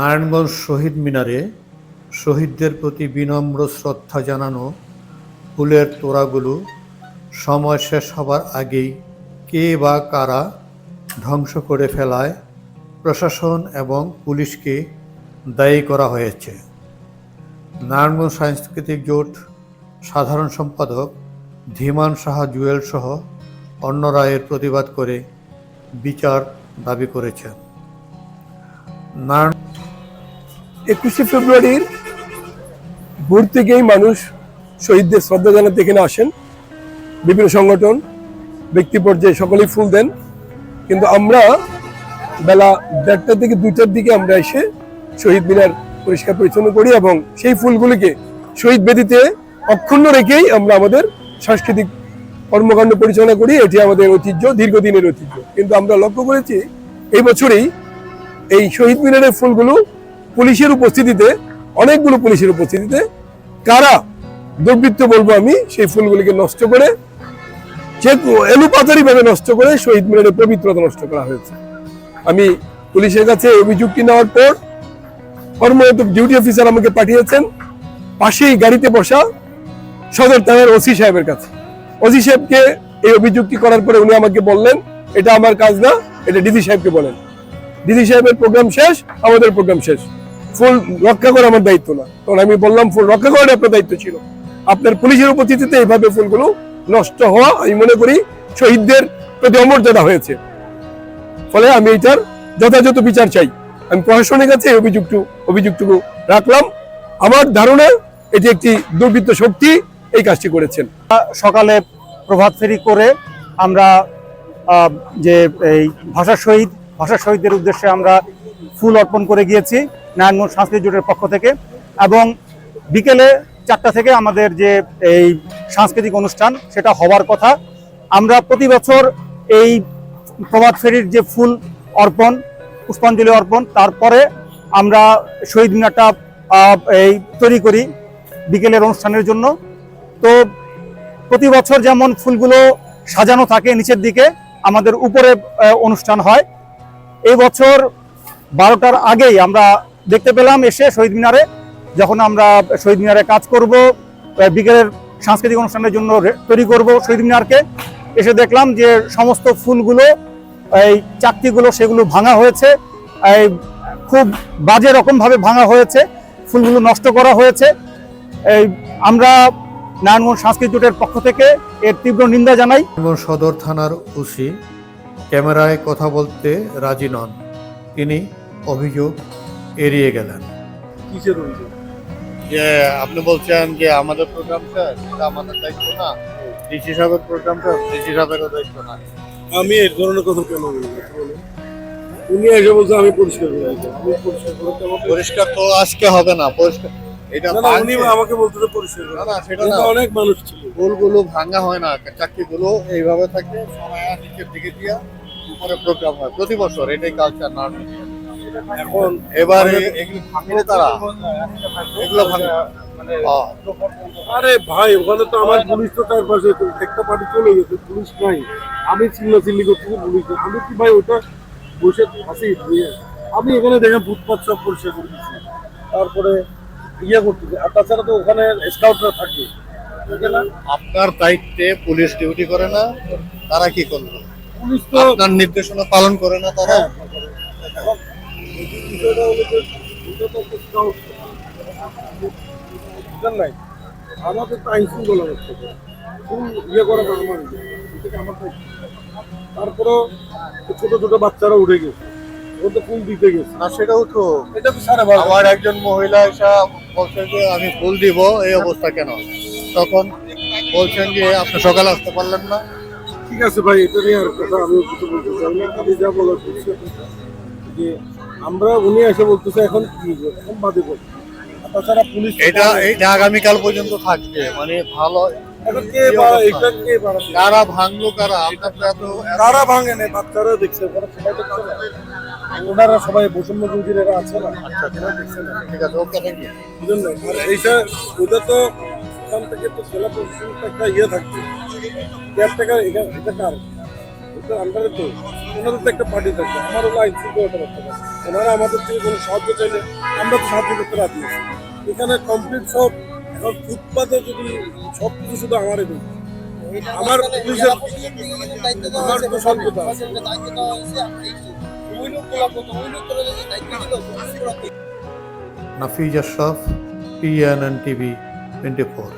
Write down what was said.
নারায়ণগঞ্জ শহীদ মিনারে শহীদদের প্রতি বিনম্র শ্রদ্ধা জানানো ফুলের তোড়াগুলো সময় শেষ হবার আগেই কে বা কারা ধ্বংস করে ফেলায় প্রশাসন এবং পুলিশকে দায়ী করা হয়েছে। নারায়ণগঞ্জ সাংস্কৃতিক জোট সাধারণ সম্পাদক ধীমান সাহা জুয়েল সহ অন্যরা এর প্রতিবাদ করে বিচার দাবি করেছেন। নারায়ণ একুশে ফেব্রুয়ারির ভোর থেকেই মানুষ শহীদদের শ্রদ্ধা জানাতে এখানে আসেন। বিভিন্ন সংগঠন, ব্যক্তি পর্যায়ে সকলেই ফুল দেন। কিন্তু আমরা বেলা দেড়টা থেকে দুইটার দিকে আমরা এসে শহীদ মিনার পরিষ্কার পরিচ্ছন্ন করি এবং সেই ফুলগুলিকে শহীদ বেদিতে অক্ষুণ্ণ রেখেই আমরা আমাদের সাংস্কৃতিক কর্মকাণ্ড পরিচালনা করি। এটি আমাদের ঐতিহ্য, দীর্ঘদিনের ঐতিহ্য। কিন্তু আমরা লক্ষ্য করেছি, এই বছরেই এই শহীদ মিনারের ফুলগুলো পুলিশের উপস্থিতিতে, অনেকগুলো পুলিশের উপস্থিতিতে কারা দুর্বৃত্ত বলব আমি, সেই ফুলগুলিকে নষ্ট করে, যে এলোপাতারি ভাবে নষ্ট করে শহীদ মিনারের পবিত্রতা নষ্ট করা হয়েছে। আমি পুলিশের কাছে অভিযোগটি নেওয়ার পর কর্মরত ডিউটি অফিসার আমাকে পাঠিয়েছেন, পাশেই গাড়িতে বসা সদর থানার ওসি সাহেবের কাছে। ওসি সাহেবকে এই অভিযোগটি করার পরে উনি আমাকে বললেন, এটা আমার কাজ না, এটা ডিসি সাহেবকে বলেন। ডিসি সাহেবের প্রোগ্রাম শেষ, আমাদের প্রোগ্রাম শেষ। ফুল রক্ষা করা আমার দায়িত্ব না। তখন আমি বললাম, ফুল রক্ষা করাটা আপনার দায়িত্ব ছিল। আপনার পুলিশের উপস্থিতিতে এইভাবে ফুলগুলো নষ্ট হওয়া, আমি মনে করি শহীদদের প্রতি অমর্যাদা হয়েছে। ফলে আমি এটার যথাযথ বিচার চাই। আমি প্রশাসনের কাছে এই অভিযুক্ত অভিযুক্তটুকু রাখলাম। আমার ধারণা, এটি একটি দুর্বৃত্ত শক্তি এই কাজটি করেছেন। সকালে প্রভাত ফেরি করে আমরা যে এই ভাষা শহীদ, ভাষা শহীদদের উদ্দেশ্যে আমরা ফুল অর্পণ করে গিয়েছি। নারায়ণগঞ্জ সাংস্কৃতিক জোটের পক্ষ থেকে এবং বিকেলে চারটা থেকে আমাদের যে এই সাংস্কৃতিক অনুষ্ঠান, সেটা হওয়ার কথা। আমরা প্রতি বছর এই প্রভাত ফেরির যে ফুল অর্পণ, পুষ্পাঞ্জলি অর্পণ, তারপরে আমরা শহীদ মিনারটা এই তৈরি করি বিকেলের অনুষ্ঠানের জন্য। তো প্রতি বছর যেমন ফুলগুলো সাজানো থাকে নিচের দিকে, আমাদের উপরে অনুষ্ঠান হয়। এই বছর বারোটার আগেই আমরা দেখতে পেলাম এসে শহীদ মিনারে, যখন আমরা শহীদ মিনারে কাজ করব বিকেলের সাংস্কৃতিক অনুষ্ঠানের জন্য তৈরি করব শহীদ মিনারকে, এসে দেখলাম যে সমস্ত ফুলগুলো, এই চাকতিগুলো সেগুলো ভাঙা হয়েছে, এই খুব বাজে রকমভাবে ভাঙা হয়েছে, ফুলগুলো নষ্ট করা হয়েছে। এই আমরা নারায়ণগঞ্জ সাংস্কৃতিক জোটের পক্ষ থেকে এর তীব্র নিন্দা জানাই। সদর থানার ওসি, ক্যামেরায় কথা বলতে রাজি নন। তিনি অভিযোগ এড়িয়ে গেলেন। কিসের অভিযোগ? যে আপনি বলছেন যে আমাদের প্রোগ্রামটা এটা আমাদের দায়িত্ব না। ডিসি সাহেবের প্রোগ্রামটা ডিসি সাহেবেরও দায়িত্ব না। আমি এই ধরনের কথা কেন উনি এসে বলছে আমি পরিষ্কার করে আমি পরিষ্কার করতে পরিষ্কার তো আজকে হবে না পরিষ্কার এটা উনি আমাকে বলতে পরিষ্কার না না সেটা না। অনেক মানুষ ছিল। ভাঙা হয় না চাকরিগুলো এইভাবে থাকে সবাই নিচের দিকে দিয়া উপরে প্রোগ্রাম হয়। প্রতি বছর এটাই কালচার না এখন এবারে এগুলো ভাঙলে তারা? এগুলো ভাঙে আরে ভাই ওখানে তো আমার পুলিশ তো তার পাশে একটা পার্টি চলে গেছে পুলিশ নাই। আমি চিল্লা চিল্লি করতেছি পুলিশ নেই। আমি কি ভাই ওটা বসে আছি? আমি এখানে দেখেন ফুটপাথ সব পরিষ্কার করে দিচ্ছি। তারপরে ইয়ে করতেছি। আর তাছাড়া তো ওখানে স্কাউটরা থাকে। না? আপনার দায়িত্বে পুলিশ ডিউটি করে না তারা কি করল? পুলিশ তো আপনার নির্দেশনা পালন করে না তারা এখন বিষয়টা হলো যে এটা তো একটা scout। বুঝলেন তো ইয়ে তারপরেও বাচ্চারা উঠে তো ফুল দিতে গেছে এটা তো একজন মহিলা এসে বলছেন যে, আমি ফুল দিব, এই অবস্থা কেন? তখন বলছেন যে, আপনি সকালে আসতে পারলেন না। ঠিক আছে ভাই, এটা নিয়ে আর কথা আমি যা বলার যে আমরা উনি এসে বলতেছে এখন কি এখন বাদে বল তাছাড়া পুলিশ এটা। এটা আগামীকাল পর্যন্ত থাকবে মানে ভালো এখন কে বাড়া- এটা কে বাড়াবে? কারা ভাঙলো কারা? আপনার তো কারা ভাঙে নেই? বাচ্চারা দেখছে না। ওনারা সবাই বৈষম্য বিরোধীর এরা আছে না। আচ্ছা না ঠিক আছে ওকে থ্যাংক ইউ বুঝলেন? না আর এইটা ওটা তো ওখান থেকে তো জেলা প্রশাসনের একটা ইয়ে থাকছে। কেয়ারটেকার এটা এটা কার? আন্ডারে তো। ওনাদের তো একটা পার্টি থাকবে আমার হলো আইন শৃঙ্খলতা রক্ষা করে। ওনারা আমাদের থেকে কোনো সাহায্য চাইলে আমরা তো সাহায্য করতে রাজি এখানে কমপ্লিট সব, এখন ফুটপাতে যদি সব কিছু শুধু আমারই দেবে আমার পুলিশের আমার আছে। Nafiz Ashraf PNN TV twenty four